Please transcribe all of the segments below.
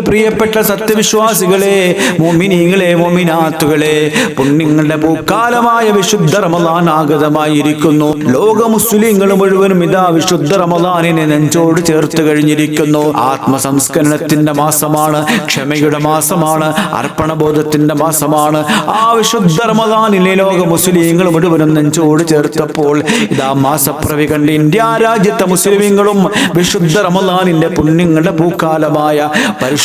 പ്രിയപ്പെട്ട സത്യവിശ്വാസികളെ മോമിനികളെ മോമിനാത്തുകളെ പുണ്യങ്ങളുടെ പൂക്കാലമായ വിശുദ്ധ റമദാൻ ആഗതമായിരിക്കുന്നു. ലോക മുസ്ലിങ്ങൾ മുഴുവനും ഇതാ വിശുദ്ധ റമദാനിനെ നെഞ്ചോട് ചേർത്ത് കഴിഞ്ഞിരിക്കുന്നു. ആത്മസംസ്കരണത്തിന്റെ മാസമാണ് ക്ഷമയുടെ മാസമാണ് അർപ്പണബോധത്തിന്റെ മാസമാണ്. ആ വിശുദ്ധ റമദാനിലെ ലോക മുസ്ലിങ്ങൾ മുഴുവനും നെഞ്ചോട് ചേർത്തപ്പോൾ ഇതാ മാസപ്രവി കണ്ട് ഇന്ത്യ രാജ്യത്തെ മുസ്ലിമീങ്ങളും വിശുദ്ധ റമദാനിന്റെ പുണ്യങ്ങളുടെ പൂക്കാലമായ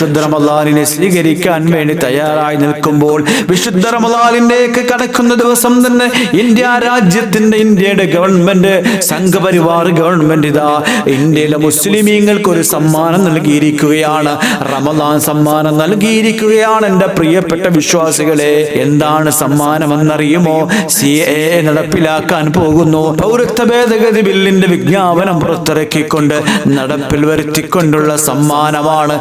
പരിശുദ്ധ റമദാനിനെ സ്വീകരിക്കാൻ വേണ്ടി തയ്യാറായി നിൽക്കുമ്പോൾ വിശുദ്ധ റമദാനിലേക്ക് കടക്കുന്ന ദിവസം തന്നെ ഇന്ത്യ രാജ്യത്തിന്റെ ഇന്ത്യയുടെ ഗവൺമെന്റ് സംഘപരിവാർ ഗവൺമെന്റ് ഇതാ ഇന്ത്യയിലെ മുസ്ലിമീങ്ങൾക്ക് ഒരു സമ്മാനം നൽകിയിരിക്കുകയാണ്. റമദാൻ സമ്മാനം നൽകിയിരിക്കുകയാണ് എന്റെ പ്രിയപ്പെട്ട വിശ്വാസികളെ. എന്താണ് സമ്മാനം എന്നറിയുമോ സി എ നടപ്പിലാക്കാൻ പോകുന്നു. പൗരത്വ ഭേദഗതി ബില്ലിന്റെ വിജ്ഞാപനം പുറത്തിറക്കിക്കൊണ്ട് നടപ്പിൽ വരുത്തിക്കൊണ്ടുള്ള സമ്മാനമാണ്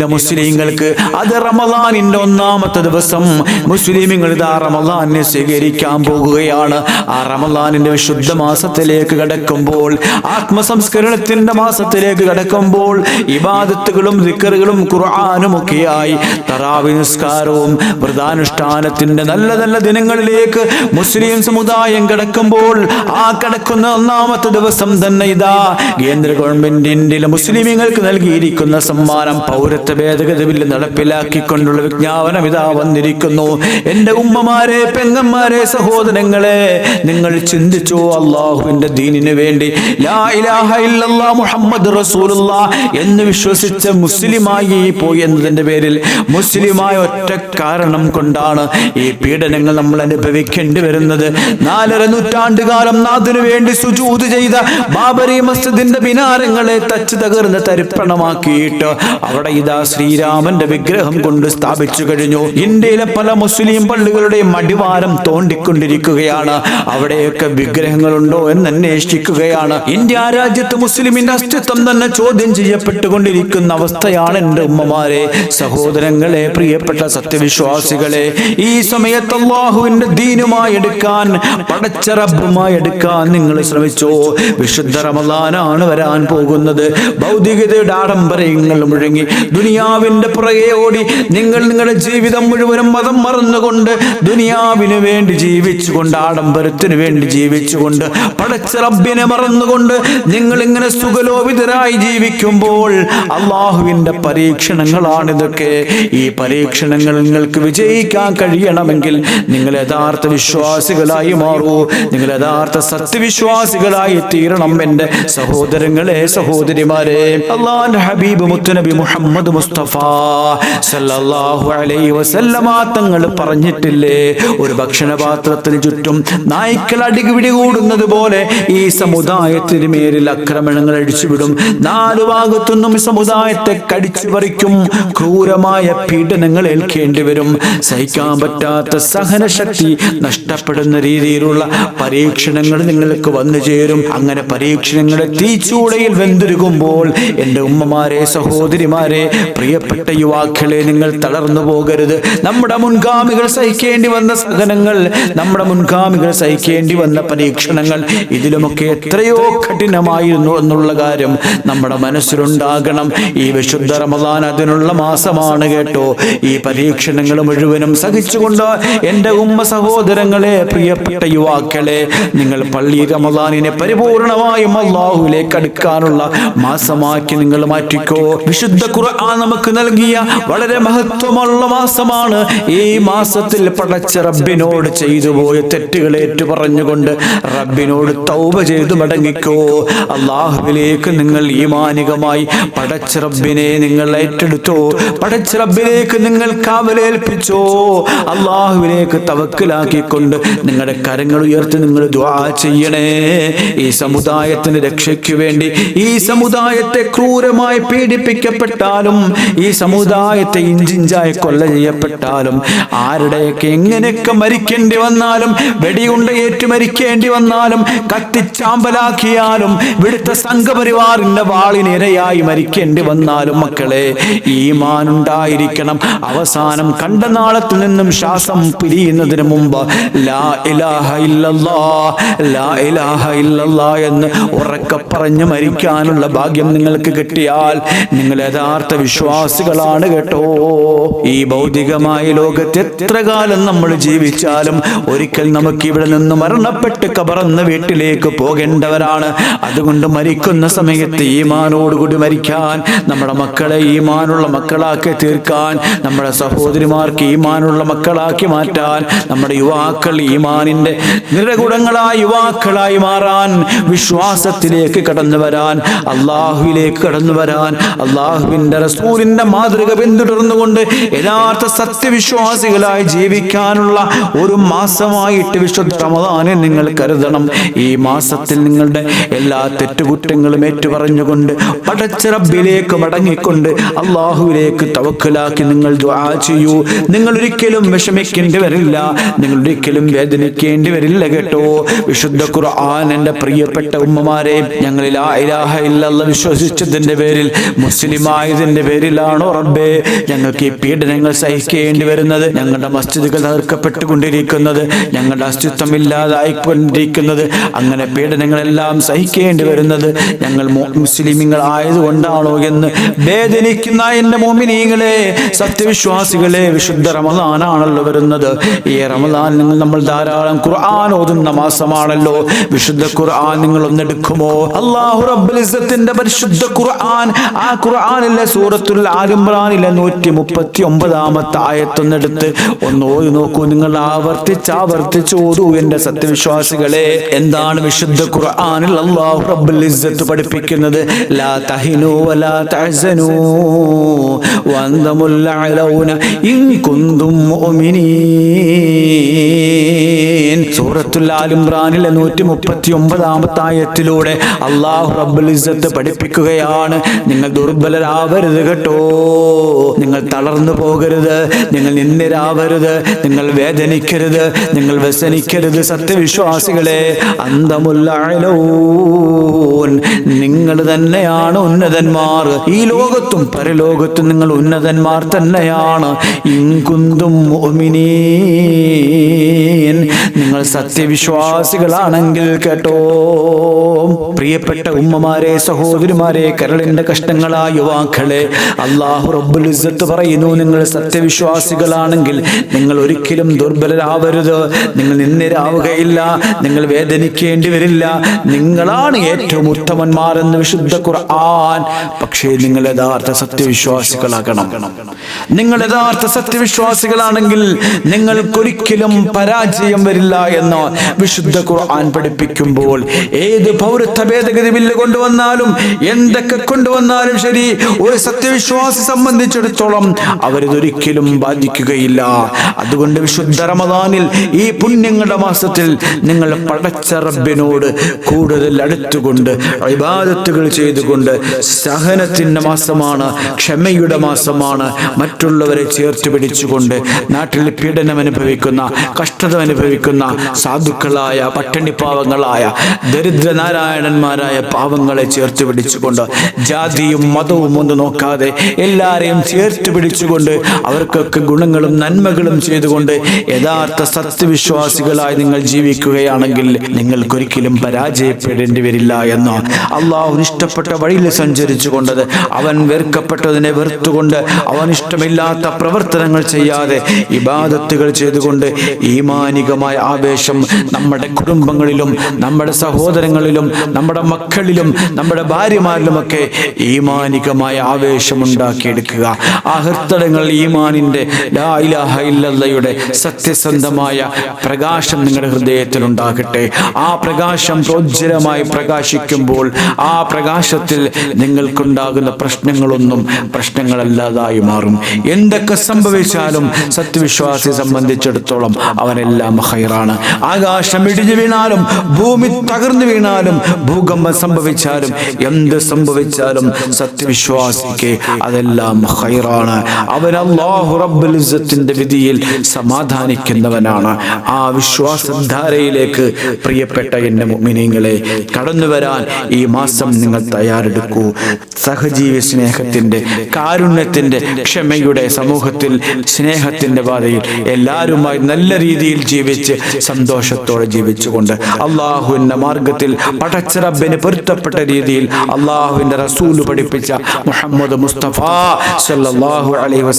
ഇന്ത്യയിലെ മുസ്ലിങ്ങൾക്ക് അത് റമദാനിന്റെ ഒന്നാമത്തെ ദിവസം മുസ്ലിമുകൾ ആ റമദാനെ സ്വീകരിക്കാൻ പോകുകയാണ്. ആ റമദാനിന്റെ ശുദ്ധ മാസത്തിലേക്ക് കടക്കുമ്പോൾ ആത്മസംസ്കരണത്തിന്റെ മാസത്തിലേക്ക് കടക്കുമ്പോൾ ഇബാദത്തുകളും ദിക്കറുകളും ഖുർആാനും ഒക്കെയായി തറാവി നിസ്കാരവും വ്രതാനുഷ്ഠാനത്തിന്റെ നല്ല നല്ല ദിനങ്ങളിലേക്ക് മുസ്ലിം സമുദായം കടക്കുമ്പോൾ ആ കടക്കുന്ന ഒന്നാമത്തെ ദിവസം തന്നെ ഇതാ കേന്ദ്ര ഗവൺമെന്റിന്റെ മുസ്ലിമുകൾക്ക് നൽകിയിരിക്കുന്ന സമ്മാനം പൗരത്വ ഭേദഗതി ബില്ല് നടപ്പിലാക്കിക്കൊണ്ടുള്ള വിജ്ഞാപനം ഇതാ വന്നിരിക്കുന്നു. എന്റെ ഉമ്മമാരെ പെങ്ങന്മാരെ സഹോദരങ്ങളെ നിങ്ങൾ ചിന്തിച്ചോ അള്ളാഹുവിന്റെ ദീനിന് വേണ്ടി? ലാ ഇലാഹ ഇല്ലല്ലാ മുഹമ്മദ് റസൂലുള്ള എന്ന് വിശ്വസിച്ച മുസ്ലിമായി പോയി എന്നതിന്റെ പേരിൽ മുസ്ലിമായ ഒറ്റ കാരണം കൊണ്ടാണ് ഈ പീഡനങ്ങൾ നമ്മൾ അനുഭവിക്കേണ്ടി വരുന്നത്. നാലര നൂറ്റാണ്ട് കാലം നാഥിനു വേണ്ടി സുജൂത് ചെയ്ത ബാബരി മസ്ജിദിന്റെ മിനാരങ്ങളെ തച്ച് തകർന്ന് തരിപ്പണമാക്കിയിട്ട് അവിടെ ഇതാ ശ്രീരാമന്റെ വിഗ്രഹം കൊണ്ട് സ്ഥാപിച്ചു കഴിഞ്ഞു. ഇന്ത്യയിലെ പല മുസ്ലിം പള്ളികളുടെയും മടിവാരം തോണ്ടിക്കൊണ്ടിരിക്കുകയാണ്. അവിടെയൊക്കെ വിഗ്രഹങ്ങളുണ്ടോ എന്ന് അന്വേഷിക്കുകയാണ്. ഇന്ത്യ രാജ്യത്ത് മുസ്ലിമിന്റെ അസ്തിത്വം തന്നെ ചോദ്യം ചെയ്യപ്പെട്ടുകൊണ്ടിരിക്കുന്ന അവസ്ഥയാണ് എന്റെ ഉമ്മമാരെ. സഹോദരങ്ങളെ പ്രിയപ്പെട്ട സത്യവിശ്വാസികളെ ഈ സമയത്ത് അള്ളാഹുവിന്റെ ദീനുമായി എടുക്കാൻ പടച്ചറബുമായി എടുക്കാൻ നിങ്ങൾ ശ്രമിച്ചോ? വിശുദ്ധ റമദാനാണ് വരാൻ പോകുന്നത്. ഭൗതികതയുടെ ആഡംബരങ്ങൾ മുഴങ്ങി. ദുനിയാവിന്റെ പുറകെ ഓടി നിങ്ങൾ നിങ്ങളുടെ ജീവിതം മുഴുവനും മതം മറന്നുകൊണ്ട് ദുനിയാവിന് വേണ്ടി ജീവിച്ചുകൊണ്ട് ആഡംബരത്തിന് വേണ്ടി ജീവിച്ചുകൊണ്ട് പടച്ച റബ്ബിനെ മറന്നുകൊണ്ട് നിങ്ങൾ ഇങ്ങനെ സുഖലോപിതരായി ജീവിക്കുമ്പോൾ അള്ളാഹുവിന്റെ പരീക്ഷണങ്ങളാണിതൊക്കെ. ഈ പരീക്ഷണങ്ങൾ നിങ്ങൾക്ക് വിജയിക്കാൻ കഴിയണമെങ്കിൽ നിങ്ങൾ യഥാർത്ഥ വിശ്വാസികളായി മാറൂ. നിങ്ങൾ യഥാർത്ഥ സത്യവിശ്വാസികളായി തീരണം എന്റെ സഹോദരങ്ങളെ സഹോദരിമാരെ. അള്ളാന്റെ ഹബീബ് മുത്തുനബി മുഹമ്മദ് മുസ്തഫ സല്ലല്ലാഹു അലൈഹി വസല്ലമ തങ്ങൾ പറഞ്ഞിട്ടില്ലേ? ഒരു ഭക്ഷണപാത്രത്തിന് ചുറ്റും നായ്ക്കൾ അടിപിടി കൂടുന്നത് പോലെ ഈ സമുദായത്തിന് മേലിൽ ആക്രമണങ്ങൾ അടിച്ചുവിടും. നാലു ഭാഗത്തുനിന്നും സമുദായത്തെ കടിച്ചു പറിക്കും ക്രൂരമായ പീഡനങ്ങൾ ഏൽക്കേണ്ടി വരും. സഹിക്കാൻ പറ്റാത്ത സഹനശക്തി നഷ്ടപ്പെടുന്ന രീതിയിലുള്ള പരീക്ഷണങ്ങൾ നിങ്ങൾക്ക് വന്നു ചേരും. അങ്ങനെ പരീക്ഷണങ്ങളെ തീച്ചൂളയിൽ വെന്തുരുകുമ്പോൾ എന്റെ ഉമ്മമാരെ സഹോദരിമാരെ പ്രിയപ്പെട്ട യുവാക്കളെ നിങ്ങൾ തളർന്നു പോകരുത്. നമ്മുടെ മുൻഗാമികൾ സഹിക്കേണ്ടി വന്ന സഹനങ്ങൾ നമ്മുടെ മുൻഗാമികൾ സഹിക്കേണ്ടി വന്ന പരീക്ഷണങ്ങൾ ഇതിലുമൊക്കെ എത്രയോ കഠിനമായിരുന്നു എന്നുള്ള കാര്യം നമ്മുടെ മനസ്സിലുണ്ടാകണം. ഈ വിശുദ്ധ റമദാൻ അതിനുള്ള മാസമാണ് കേട്ടോ. ഈ പരീക്ഷണങ്ങൾ മുഴുവനും സഹിച്ചുകൊണ്ട് എന്റെ ഉമ്മ സഹോദരങ്ങളെ പ്രിയപ്പെട്ട യുവാക്കളെ നിങ്ങൾ പള്ളി റമദാനിനെ പരിപൂർണമായും അള്ളാഹുലേക്ക് അടുക്കാനുള്ള മാസമാക്കി നിങ്ങൾ മാറ്റിക്കോ. വിശുദ്ധ ഖുർആൻ നമുക്ക് നൽകിയ വളരെ മഹത്വമുള്ള മാസമാണ്. ഈ മാസത്തിൽ പടച്ച റബ്ബിനോട് ചെയ്തു പോയ തെറ്റുകൾ ഏറ്റു പറഞ്ഞുകൊണ്ട് റബ്ബിനോട് തൗബ ചെയ്തു മടങ്ങിക്കോ. അള്ളാഹുവിലേക്ക് നിങ്ങൾ ഈമാനികമായി പടച്ച റബ്ബിനെ നിങ്ങൾ ഏറ്റെടുത്തോ. പടച്ച റബ്ബിലേക്ക് നിങ്ങൾ കാവലേൽപ്പിച്ചോ. അള്ളാഹുവിലേക്ക് തവക്കിലാക്കിക്കൊണ്ട് നിങ്ങളുടെ കരങ്ങൾ ഉയർത്തി നിങ്ങൾ ദ്വാ ചെയ്യണേ. ഈ സമുദായത്തിന് രക്ഷയ്ക്ക് വേണ്ടി ഈ സമുദായത്തെ ക്രൂരമായി പീഡിപ്പിക്കപ്പെട്ടാലും ഈ സമുദായത്തെ ഇഞ്ചിഞ്ചായി കൊല്ല ചെയ്യപ്പെട്ടാലും ആരുടെയൊക്കെ എങ്ങനെയൊക്കെ മരിക്കേണ്ടി വന്നാലും വെടിയുണ്ട ഏറ്റു മരിക്കേണ്ടി വന്നാലും കത്തിച്ചാമ്പലാക്കിയാലും ഇവിടുത്തെ സംഘപരിവാറിന്റെ വാളിനിരയായി മരിക്കേണ്ടി വന്നാലും മക്കളെ ഈമാനുണ്ടായിരിക്കണം. അവസാനം കണ്ട നാളത്തു നിന്നും ശ്വാസം പിരിയുന്നതിന് മുമ്പ് ലാ ഇലാഹ ഇല്ലല്ലാ ലാ ഇലാഹ ഇല്ലല്ലാ എന്ന് ഉറക്കെ പറഞ്ഞ് മരിക്കാനുള്ള ഭാഗ്യം നിങ്ങൾക്ക് കിട്ടിയാൽ നിങ്ങൾ യഥാർത്ഥ സത്യവിശ്വാസികളാണ് കേട്ടോ. ഈ ഭൗതികമായ ലോകത്ത് എത്ര കാലം നമ്മൾ ജീവിച്ചാലും ഒരിക്കൽ നമുക്ക് ഇവിടെ നിന്ന് മരണപ്പെട്ട് കബറന്ന വീട്ടിലേക്ക് പോകേണ്ടവരാണ്. അതുകൊണ്ട് മരിക്കുന്ന സമയത്ത് ഈമാനോടുകൂടി മരിക്കാൻ നമ്മുടെ മക്കളെ ഈമാനുള്ള മക്കളാക്കി തീർക്കാൻ നമ്മുടെ സഹോദരിമാർക്ക് ഈമാനുള്ള മക്കളാക്കി മാറ്റാൻ നമ്മുടെ യുവാക്കൾ ഈമാനിന്റെ നിറകുടങ്ങളായ യുവാക്കളായി മാറാൻ വിശ്വാസത്തിലേക്ക് കടന്നു വരാൻ അള്ളാഹുവിലേക്ക് കടന്നു വരാൻ അള്ളാഹുവിന്റെ റസൂലിന്റെ മാതൃക പിന്തുടർന്നുകൊണ്ട് യഥാർത്ഥ സത്യവിശ്വാസികളായി ജീവിക്കാനുള്ള ഒരു മാസമായിട്ട് വിശുദ്ധ റമദാനെ നിങ്ങൾ കരുതണം. ഈ മാസത്തിൽ നിങ്ങളുടെ എല്ലാ തെറ്റുകുറ്റങ്ങളും ഏറ്റുപറഞ്ഞുകൊണ്ട് പടച്ചിറബിലേക്ക് മടങ്ങിക്കൊണ്ട് അള്ളാഹുവിലേക്ക് തവക്കലാക്കി നിങ്ങൾ ചെയ്യൂ. നിങ്ങൾ ഒരിക്കലും വിഷമിക്കേണ്ടി വരില്ല. നിങ്ങൾ ഒരിക്കലും വേദനിക്കേണ്ടി വരില്ല കേട്ടോ. വിശുദ്ധ ഖുർആൻ എന്റെ പ്രിയപ്പെട്ട ഉമ്മമാരെ ഞങ്ങളിൽ ആ ഇലാഹ ഇല്ലല്ല വിശ്വസിച്ചതിന്റെ പേരിൽ മുസ്ലിം ആയതിന്റെ പേരിലാണോ റബ്ബേ? ഞങ്ങൾക്ക് ഈ പീഡനങ്ങൾ സഹിക്കേണ്ടി വരുന്നത് ഞങ്ങളുടെ മസ്ജിദുകൾ തകർക്കപ്പെട്ടുകൊണ്ടിരിക്കുന്നത് ഞങ്ങളുടെ അസ്തിത്വം ഇല്ലാതായിക്കൊണ്ടിരിക്കുന്നത് അങ്ങനെ പീഡനങ്ങളെല്ലാം സഹിക്കേണ്ടി വരുന്നത് ഞങ്ങൾ മുസ്ലിമിങ്ങൾ ആയതുകൊണ്ടാണോ എന്ന് വേദനിക്കുന്ന എന്റെ മോമിനീങ്ങളെ സത്യവിശ്വാസികളെ വിശുദ്ധ റമദാനാണല്ലോ വരുന്നത്. ഈ റമദാൻ നിങ്ങൾ നമ്മൾ ധാരാളം ഖുർആൻ ഓതുന്ന മാസമാണല്ലോ. വിശുദ്ധ ഖുർആൻ നിങ്ങൾ ഒന്നെടുക്കുമോ അള്ളാഹു റബ്ബുൽ ഇസ്സത്തിന്റെ പരിശുദ്ധ ഖുർആൻ ആ ഖുർആനിലെ സൂറത്തുൽ ആലിമ്രാനിലെ നൂറ്റി മുപ്പത്തി ഒമ്പതാമത്തെ ആയത്തൊന്നെടുത്ത് ഒന്ന് നോക്കൂ. നിങ്ങൾ ആവർത്തിച്ച് ആവർത്തിച്ച് ഓതൂ എന്റെ സത്യവിശ്വാസികളെ. എന്താണ് വിശുദ്ധ ഖുർആനിൽ അള്ളാഹു റബ്ബുൽ ഇസ്സത്ത് പഠിപ്പിക്കുന്നത്? ലാ തഹിനു വലാ തഹ്സനു വന്തമുൽ അലൗന ഇൻ കുന്തും മുഅ്മിനീൻ. സൂറത്തുൽ ആൽ ഇംറാനിലെ നൂറ്റി മുപ്പത്തി ഒമ്പതാമത്തെ ആയത്തിലൂടെ അള്ളാഹു റബ്ബുൽ ഇസ്സത്ത് പഠിപ്പിക്കുകയാണ്. നിങ്ങൾ ദുർബലരാവരുത്. കേട്ടോ. നിങ്ങൾ തളർന്നു പോകരുത്. നിങ്ങൾ നിന്നിരാവരുത് നിങ്ങൾ വേദനിക്കരുത്. നിങ്ങൾ വ്യസനിക്കരുത് സത്യവിശ്വാസികളെ. അന്തമുല്ലൂൻ നിങ്ങൾ തന്നെയാണ് ഉന്നതന്മാർ. ഈ ലോകത്തും പരലോകത്തും നിങ്ങൾ ഉന്നതന്മാർ തന്നെയാണ്. ഇങ്കുന്തും നിങ്ങൾ സത്യവിശ്വാസികളാണെങ്കിൽ കേട്ടോ. പ്രിയപ്പെട്ട ഉമ്മമാരെ സഹോദരിമാരെ കരളിന്റെ കഷ്ടങ്ങളായ യുവാക്കളെ അള്ളാഹു റബ്ബുൽ ഇസ്സത്ത് പറയുന്നു നിങ്ങൾ സത്യവിശ്വാസികളാണെങ്കിൽ നിങ്ങൾ ഒരിക്കലും ദുർബലരാവരുത്. നിങ്ങൾ നിന്നിരാവുകയില്ല നിങ്ങൾ വേദനിക്കേണ്ടി വരില്ല നിങ്ങളാണ് ഏറ്റവും ഉത്തമന്മാരെന്ന് വിശുദ്ധ ഖുർആൻ. പക്ഷേ നിങ്ങൾ യഥാർത്ഥ സത്യവിശ്വാസികളാകണം. നിങ്ങൾ യഥാർത്ഥ സത്യവിശ്വാസികളാണെങ്കിൽ നിങ്ങൾക്കൊരിക്കലും പരാജയം വരില്ല എന്ന് വിശുദ്ധ ഖുർആൻ പഠിപ്പിക്കുമ്പോൾ ഏത് പൗരത്വ ഭേദഗതി ബില്ല് കൊണ്ടുവന്നാലും എന്തൊക്കെ കൊണ്ടുവന്നാലും ശരി ഒരു സത്യവിശ്വാസി സംബന്ധിച്ചിടത്തോളം അവരിതൊരിക്കലും ബാധിക്കുകയില്ല. അതുകൊണ്ട് വിശുദ്ധ റമദാനിൽ ഈ പുണ്യങ്ങളുടെ മാസത്തിൽ നിങ്ങൾ പടച്ച റബ്ബിനോട് കൂടുതൽ അടുത്തുകൊണ്ട് ഇബാദത്തുകൾ ചെയ്തുകൊണ്ട് സഹനത്തിന്റെ മാസമാണ് ക്ഷമയുടെ മാസമാണ്. മറ്റുള്ളവരെ ചേർത്ത് പിടിച്ചുകൊണ്ട് നാട്ടിൽ പീഡനം അനുഭവിക്കുന്ന കഷ്ടത അനുഭവിക്കുന്ന സാധുക്കളായ പട്ടണിപ്പാവങ്ങളായ ദരിദ്രനാരായണന്മാരായ പാവങ്ങളെ ചേർത്ത് പിടിച്ചുകൊണ്ട് ജാതിയും മതവും ഒന്ന് നോക്കാതെ എല്ലാരെയും ചേർത്ത് പിടിച്ചുകൊണ്ട് അവർക്കൊക്കെ ഗുണങ്ങളും നന്മകളും ചെയ്തുകൊണ്ട് യഥാർത്ഥ സത്യവിശ്വാസികളായി നിങ്ങൾ ജീവിക്കുകയാണെങ്കിൽ നിങ്ങൾക്കൊരിക്കലും പരാജയപ്പെടേണ്ടി വരില്ല എന്ന് അള്ളാഹു ഇഷ്ടപ്പെട്ട വഴിയിൽ സഞ്ചരിച്ചുകൊണ്ടത് അവൻ വെറുക്കപ്പെട്ടതിനെ വെറുത്തുകൊണ്ട് അവൻ ഇഷ്ടമില്ലാത്ത പ്രവർത്തനങ്ങൾ ചെയ്യാതെ ഇബാദത്തുകൾ ചെയ്തുകൊണ്ട് ഈമാനികമായ ആവേശം നമ്മുടെ കുടുംബങ്ങളിലും നമ്മുടെ സഹോദരങ്ങളിലും നമ്മുടെ മക്കളിലും നമ്മുടെ ഭാര്യമാരിലുമൊക്കെ ഈമാനികമായ ആവേശം ഉണ്ടാക്കിയെടുക്കുക ആ ഹൃത്തടങ്ങൾ ഈമാനിന്റെ ലാ ഇലാഹ ഇല്ലല്ലയുടെ സത്യസന്ധമായ പ്രകാശം നിങ്ങളുടെ ഹൃദയത്തിൽ ഉണ്ടാകട്ടെ. ആ പ്രകാശം പ്രോജ്വലമായി പ്രകാശിക്കുമ്പോൾ ആ പ്രകാശത്തിൽ നിങ്ങൾക്കുണ്ടാകുന്ന പ്രശ്നങ്ങളൊന്നും പ്രശ്നങ്ങളല്ലാതായി മാറും. എന്തൊക്കെ സംഭവിച്ചാലും സത്യവിശ്വാസിയെ സംബന്ധിച്ചിടത്തോളം അവനെല്ലാം ഹൈറാണ്. ആകാശം ഇടിഞ്ഞു വീണാലും ഭൂമി തകർന്നു വീണാലും ഭൂകമ്പം സംഭവിച്ചാലും എന്ത് സംഭവിച്ചാലും സത്യവിശ്വാസിക്ക് അതെല്ലാം ഹൈറാണ് അവൻ അള്ളാഹു റബ്ബുൽ ഇസ്സത്തിന്റെ വിധിയിൽ സമാധാനിക്കുന്നവനാണ്. ആ വിശ്വാസധാരയിലേക്ക് പ്രിയപ്പെട്ട എന്റെ മുഅ്മിനീങ്ങളെ കടന്നു വരാൻ ഈ മാസം നിങ്ങൾ തയ്യാറെടുക്കൂ. സഹജീവി സ്നേഹത്തിന്റെ കാരുണ്യത്തിന്റെ ക്ഷമയുടെ സമൂഹത്തിൽ സ്നേഹത്തിന്റെ പാതയിൽ എല്ലാവരുമായി നല്ല രീതിയിൽ ജീവിച്ച് സന്തോഷത്തോടെ ജീവിച്ചുകൊണ്ട് അള്ളാഹുവിന്റെ മാർഗത്തിൽ പടച്ചറബിന് പൊരുത്തപ്പെട്ട രീതിയിൽ അള്ളാഹുവിന്റെ റസൂൽ പഠിപ്പിച്ച മുഹമ്മദ് അലൈഹി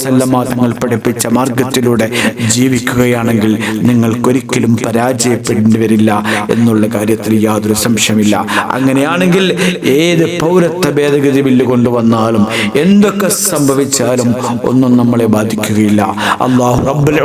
തങ്ങൾ പഠിപ്പിച്ച മാർഗത്തിലൂടെ ജീവിക്കുകയാണെങ്കിൽ നിങ്ങൾക്കൊരിക്കലും പരാജയപ്പെടേണ്ടി വരില്ല എന്നുള്ള കാര്യത്തിൽ യാതൊരു സംശയമില്ല. അങ്ങനെയാണെങ്കിൽ ഏത് പൗരത്വ ഭേദഗതി ബില്ല് കൊണ്ടുവന്നാലും എന്തൊക്കെ സംഭവിച്ചാലും ഒന്നും നമ്മളെ ബാധിക്കുകയില്ല. അള്ളാഹു റബ്ബുൽ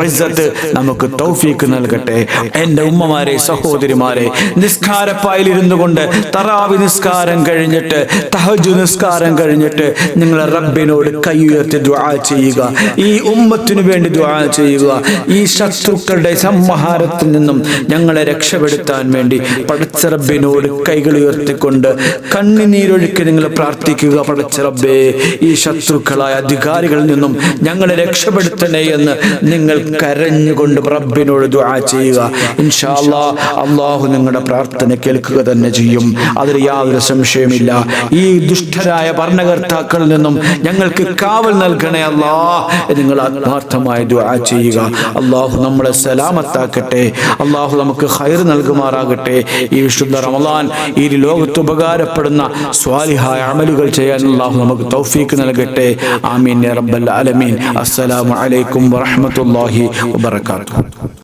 നമുക്ക് തൗഫീക്ക് നൽകട്ടെ. എന്റെ ഉമ്മമാരെ സഹോദരിമാരെ നിസ്കാരപ്പായിലിരുന്നു കൊണ്ട് തറാവി നിസ്കാരം കഴിഞ്ഞിട്ട് തഹജു നിസ്കാരം കഴിഞ്ഞിട്ട് നിങ്ങൾ റബ്ബിനോട് കൈ ഉയർത്തി ദുആ ചെയ്യുക. ഈ ഉമ്മത്തിനു വേണ്ടി ദുആ ചെയ്യുക. ഈ ശത്രുക്കളുടെ സംഹാരത്തിൽ നിന്നും ഞങ്ങളെ രക്ഷപ്പെടുത്താൻ വേണ്ടി പടച്ച റബ്ബിനോട് കൈകൾ ഉയർത്തിക്കൊണ്ട് കണ്ണുനീരൊഴുക്കി നിങ്ങൾ പ്രാർത്ഥിക്കുക. പടച്ച റബ്ബേ ഈ ശത്രുക്കളായ അധികാരികളിൽ നിന്നും ഞങ്ങളെ രക്ഷപ്പെടുത്തണേ എന്ന് നിങ്ങൾ കരഞ്ഞുകൊണ്ട് റബ്ബിനോട് ദുആ ചെയ്യുക. ഇൻഷാ അല്ലാ അള്ളാഹു നിങ്ങളുടെ പ്രാർത്ഥന കേൾക്കുക തന്നെ ചെയ്യും. അതിൽ യാതൊരു സംശയമില്ല ഈ ദുഷ്ടരായ ഭരണകർത്താക്കളിൽ നിന്നും ഞങ്ങൾക്ക് കാവൽ നൽകണേ അല്ലാ നിങ്ങൾ ആത്മാർത്ഥമായ ദുആ ചെയ്യുക. അള്ളാഹു നമ്മളെ സലാമത്താക്കട്ടെ. അള്ളാഹു നമുക്ക് ഹൈർ നൽകുമാറാകട്ടെ. ഈ വിശുദ്ധ റമദാൻ ഈ ലോകത്ത് ഉപകാരപ്പെടുന്ന സ്വാലിഹായ അമലുകൾ ചെയ്യാൻ അള്ളാഹു നമുക്ക് തൗഫീക്ക് നൽകട്ടെ. ആമീൻ റബ്ബൽ ആലമീൻ. അസ്സലാമു അലൈക്കും വറഹ്മത്തുള്ളാഹി വബറകാതുഹു.